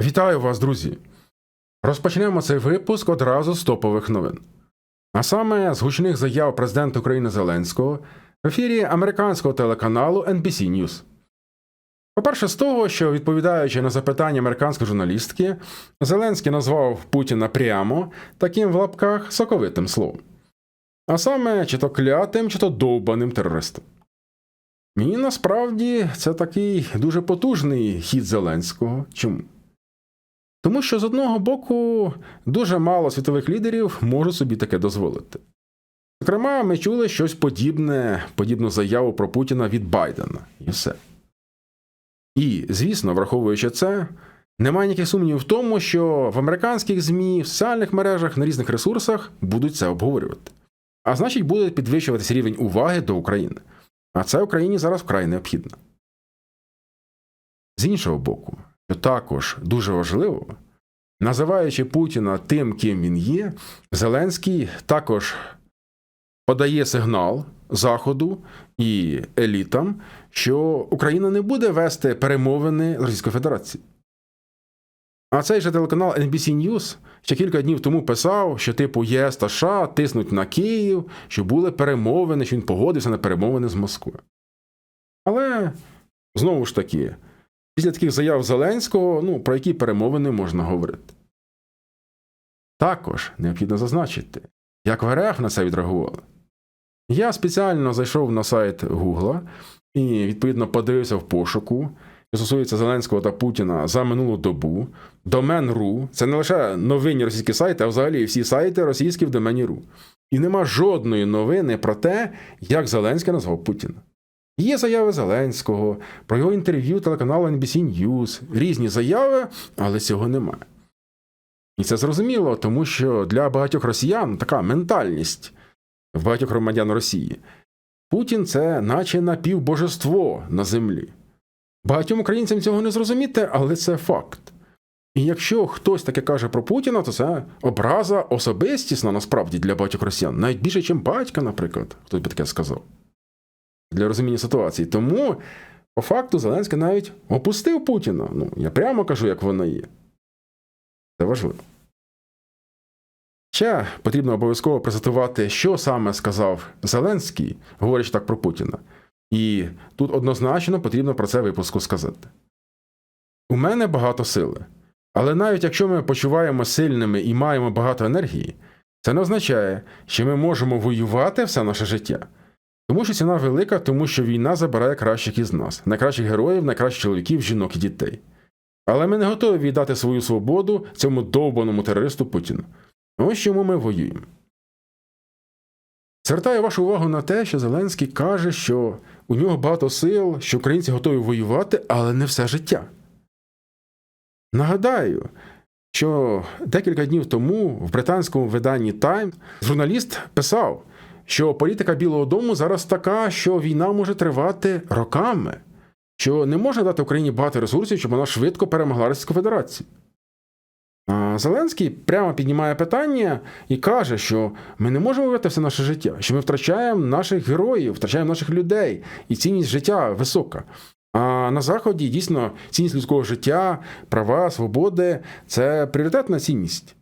Вітаю вас, друзі! Розпочнемо цей випуск одразу з топових новин. А саме з гучних заяв президента України Зеленського в ефірі американського телеканалу NBC News. По-перше, з того, що відповідаючи на запитання американської журналістки, Зеленський назвав Путіна прямо таким в лапках соковитим словом. А саме, чи то клятим, чи то довбаним терористом. І насправді це такий дуже потужний хід Зеленського. Чому? Тому що з одного боку дуже мало світових лідерів можуть собі таке дозволити. Зокрема, ми чули щось подібне, подібну заяву про Путіна від Байдена і все. І, звісно, враховуючи це, немає ніяких сумнівів в тому, що в американських ЗМІ, в соціальних мережах, на різних ресурсах будуть це обговорювати. А значить, буде підвищуватися рівень уваги до України. А це Україні зараз вкрай необхідно. З іншого боку, також дуже важливо, називаючи Путіна тим, ким він є, Зеленський також подає сигнал Заходу і елітам, що Україна не буде вести перемовини з Російською Федерацією. А цей же телеканал NBC News ще кілька днів тому писав, що типу ЄС та США тиснуть на Київ, що були перемовини, що він погодився на перемовини з Москвою. Але знову ж таки, після таких заяв Зеленського, ну, про які перемовини можна говорити. Також необхідно зазначити, як в на це відреагували. Я спеціально зайшов на сайт Гугла і, відповідно, подивився в пошуку, що стосується Зеленського та Путіна за минулу добу. Домен.ру це не лише новинні російські сайти, а взагалі всі сайти російські в домені .ру. І нема жодної новини про те, як Зеленський назвав Путіна. Є заяви Зеленського, про його інтерв'ю телеканалу NBC News, різні заяви, але цього немає. І це зрозуміло, тому що для багатьох росіян така ментальність багатьох громадян Росії. Путін це наче напівбожество на землі. Багатьом українцям цього не зрозуміти, але це факт. І якщо хтось таке каже про Путіна, то це образа особистісна насправді для багатьох росіян, навіть більше, ніж батька, наприклад, хтось би таке сказав. Для розуміння ситуації. Тому, по факту, Зеленський навіть опустив Путіна. Ну, я прямо кажу, як воно є. Це важливо. Ще потрібно обов'язково презентувати, що саме сказав Зеленський, говорячи так про Путіна. І тут однозначно потрібно про це випуску сказати. У мене багато сили. Але навіть якщо ми почуваємо сильними і маємо багато енергії, це не означає, що ми можемо воювати все наше життя. Тому що ціна велика, тому що війна забирає кращих із нас, найкращих героїв, найкращих чоловіків, жінок і дітей. Але ми не готові віддати свою свободу цьому довбаному терористу Путіну. Ось чому ми воюємо. Звертаю вашу увагу на те, що Зеленський каже, що у нього багато сил, що українці готові воювати, але не все життя. Нагадаю, що декілька днів тому в британському виданні Time журналіст писав, що політика Білого Дому зараз така, що війна може тривати роками, що не можна дати Україні багато ресурсів, щоб вона швидко перемогла Російську Федерацію. А Зеленський прямо піднімає питання і каже, що ми не можемо вивити все наше життя, що ми втрачаємо наших героїв, втрачаємо наших людей, і цінність життя висока. А на Заході дійсно цінність людського життя, права, свободи це пріоритетна цінність.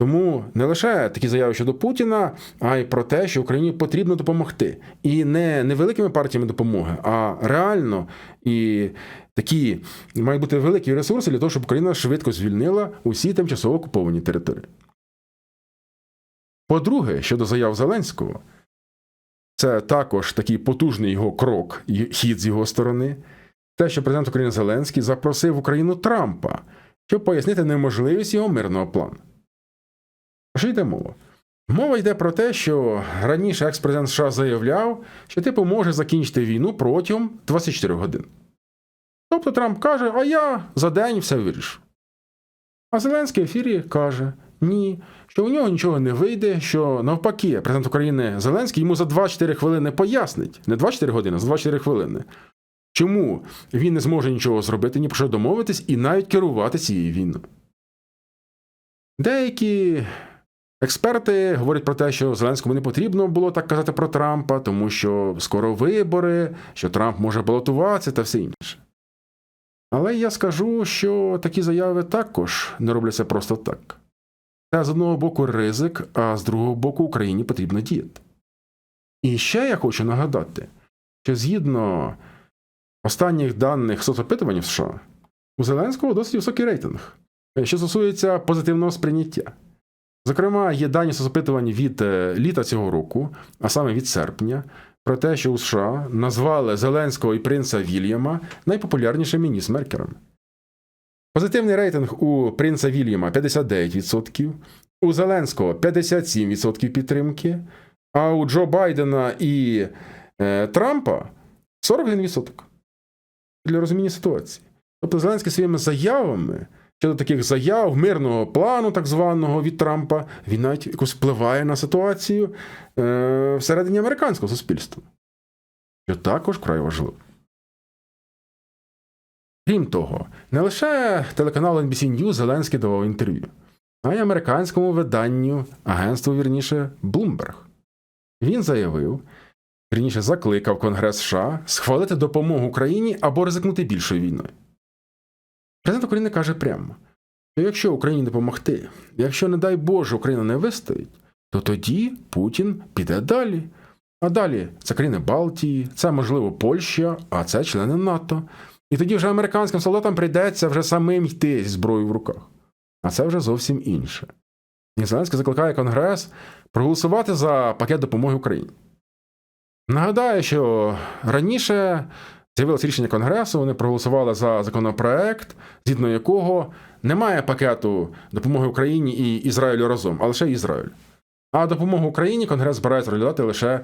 Тому не лише такі заяви щодо Путіна, а й про те, що Україні потрібно допомогти. І не невеликими партіями допомоги, а реально і такі мають бути великі ресурси для того, щоб Україна швидко звільнила усі тимчасово окуповані території. По-друге, щодо заяв Зеленського, це також такий потужний його крок хід з його сторони. Те, що президент України Зеленський запросив Україну Трампа, щоб пояснити неможливість його мирного плану. Що йде мова? Мова йде про те, що раніше екс-президент США заявляв, що типу може закінчити війну протягом 24 годин. Тобто Трамп каже, а я за день все вирішу. А Зеленський в ефірі каже, ні, що у нього нічого не вийде, що навпаки, президент України Зеленський йому за 24 хвилини пояснить, не 24 години, а за 24 хвилини, чому він не зможе нічого зробити, ні про що домовитись і навіть керувати цією війною. Деякі експерти говорять про те, що Зеленському не потрібно було так казати про Трампа, тому що скоро вибори, що Трамп може балотуватися та все інше. Але я скажу, що такі заяви також не робляться просто так. Це з одного боку ризик, а з другого боку Україні потрібно діяти. І ще я хочу нагадати, що згідно останніх даних соцопитувань в США, у Зеленського досить високий рейтинг, що стосується позитивного сприйняття. Зокрема, є дані соцопитувань від е, літа цього року, а саме від серпня, про те, що у США назвали Зеленського і принца Вільяма найпопулярнішими ньюсмеркерами. Позитивний рейтинг у принца Вільяма 59%, у Зеленського 57% підтримки, а у Джо Байдена і е, Трампа 41%. Для розуміння ситуації. Тобто Зеленський своїми заявами щодо таких заяв, мирного плану, так званого від Трампа, він навіть якось впливає на ситуацію е, всередині американського суспільства. Що також вкрай важливо. Крім того, не лише телеканалу NBC News Зеленський давав інтерв'ю, а й американському виданню, агентству вірніше, Bloomberg. Він заявив, вірніше закликав Конгрес США схвалити допомогу Україні або ризикнути більшою війною. Президент України каже прямо: що якщо Україні допомогти, якщо, не дай Боже, Україна не вистоїть, то тоді Путін піде далі. А далі це країни Балтії, це, можливо, Польща, а це члени НАТО. І тоді вже американським солдатам прийдеться вже самим йти зі зброєю в руках. А це вже зовсім інше. І Зеленський закликає Конгрес проголосувати за пакет допомоги Україні. Нагадаю, що раніше з'явилось рішення Конгресу, вони проголосували за законопроект, згідно якого немає пакету допомоги Україні і Ізраїлю разом, а лише Ізраїль. А допомогу Україні Конгрес збирається розглядати лише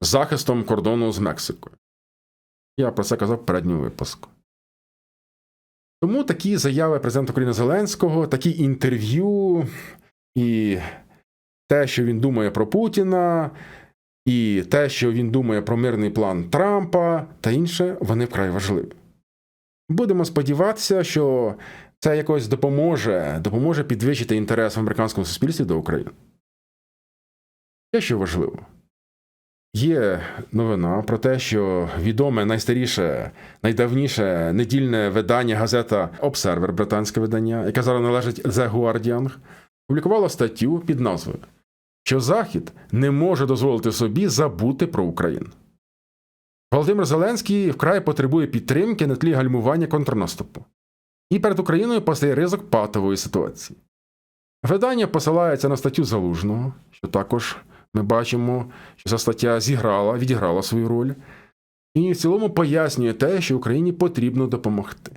захистом кордону з Мексикою. Я про це казав в передньому випуску. Тому такі заяви президента України Зеленського, такі інтерв'ю і те, що він думає про Путіна, і те, що він думає про мирний план Трампа та інше, вони вкрай важливі. Будемо сподіватися, що це якось допоможе, допоможе підвищити інтерес в американському суспільстві до України. Те, що важливо, є новина про те, що відоме найстаріше, найдавніше недільне видання газета Observer, британське видання, яке зараз належить The Guardian, публікувало статтю під назвою що Захід не може дозволити собі забути про Україну. Володимир Зеленський вкрай потребує підтримки на тлі гальмування контрнаступу. І перед Україною постає ризик патової ситуації. Видання посилається на статтю Залужного, що також ми бачимо, що ця стаття зіграла, відіграла свою роль, і в цілому пояснює те, що Україні потрібно допомогти.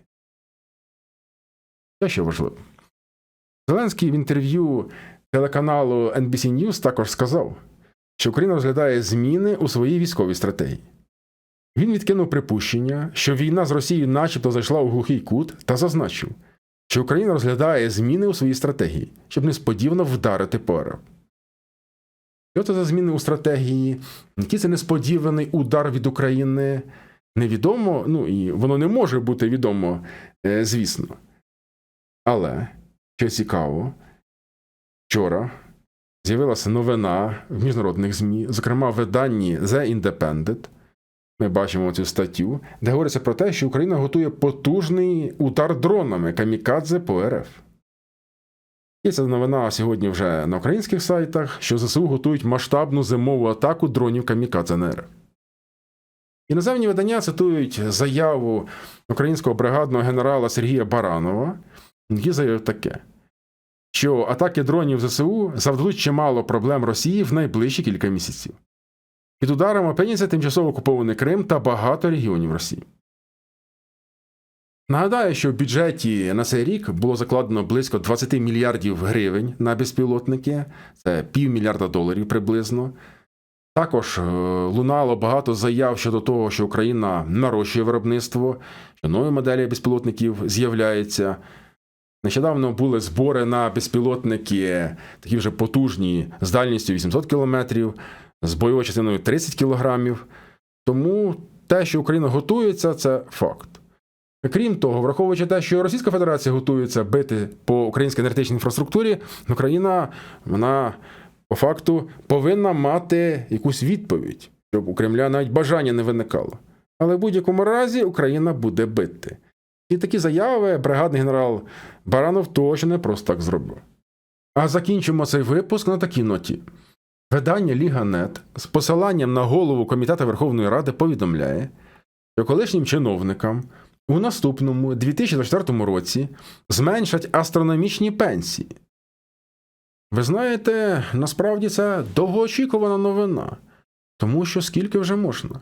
Те, що важливо. Зеленський в інтерв'ю телеканалу NBC News також сказав, що Україна розглядає зміни у своїй військовій стратегії. Він відкинув припущення, що війна з Росією начебто зайшла у глухий кут, та зазначив, що Україна розглядає зміни у своїй стратегії, щоб несподівано вдарити по РФ. Що це за зміни у стратегії? Який це несподіваний удар від України? Невідомо, ну і воно не може бути відомо, е, звісно. Але, що цікаво, Вчора з'явилася новина в міжнародних ЗМІ, зокрема в виданні The Independent. Ми бачимо цю статтю, де говориться про те, що Україна готує потужний удар дронами камікадзе по РФ. І ця новина сьогодні вже на українських сайтах, що ЗСУ готують масштабну зимову атаку дронів камікадзе на РФ. Іноземні видання цитують заяву українського бригадного генерала Сергія Баранова, який заявив таке що атаки дронів ЗСУ завдадуть чимало проблем Росії в найближчі кілька місяців. Під ударом опиняться тимчасово окупований Крим та багато регіонів Росії. Нагадаю, що в бюджеті на цей рік було закладено близько 20 мільярдів гривень на безпілотники, це півмільярда доларів приблизно. Також е, лунало багато заяв щодо того, що Україна нарощує виробництво, що нові моделі безпілотників з'являються. Нещодавно були збори на безпілотники, такі вже потужні, з дальністю 800 кілометрів, з бойовою частиною 30 кілограмів. Тому те, що Україна готується, це факт. Крім того, враховуючи те, що Російська Федерація готується бити по українській енергетичній інфраструктурі, Україна вона по факту повинна мати якусь відповідь, щоб у Кремля навіть бажання не виникало. Але в будь-якому разі Україна буде бити. І такі заяви бригадний генерал Баранов точно не просто так зробив. А закінчимо цей випуск на такій ноті. Видання Ліга.нет з посиланням на голову Комітету Верховної Ради повідомляє, що колишнім чиновникам у наступному 2024 році зменшать астрономічні пенсії. Ви знаєте, насправді це довгоочікувана новина, тому що скільки вже можна.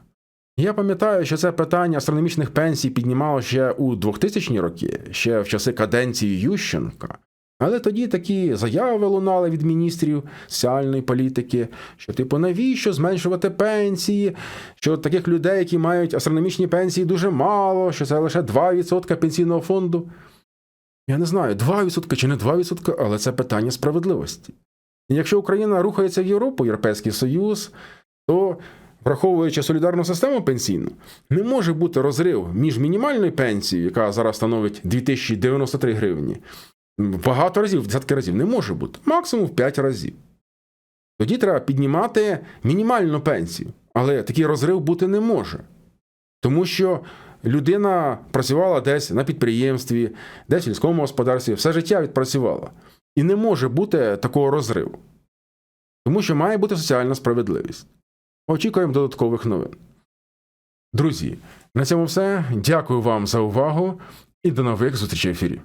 Я пам'ятаю, що це питання астрономічних пенсій піднімало ще у 2000-ні роки, ще в часи каденції Ющенка. Але тоді такі заяви лунали від міністрів соціальної політики, що, типу, навіщо зменшувати пенсії, що таких людей, які мають астрономічні пенсії, дуже мало, що це лише 2% пенсійного фонду. Я не знаю, 2% чи не 2%, але це питання справедливості. І якщо Україна рухається в Європу, Європейський Союз, то, враховуючи солідарну систему пенсійну, не може бути розрив між мінімальною пенсією, яка зараз становить 2093 гривні, багато разів, десятки разів, не може бути, максимум в 5 разів. Тоді треба піднімати мінімальну пенсію, але такий розрив бути не може. Тому що людина працювала десь на підприємстві, десь в сільському господарстві, все життя відпрацювала. І не може бути такого розриву. Тому що має бути соціальна справедливість. Очікуємо додаткових новин. Друзі, на цьому все. Дякую вам за увагу і до нових зустрічей в ефірі.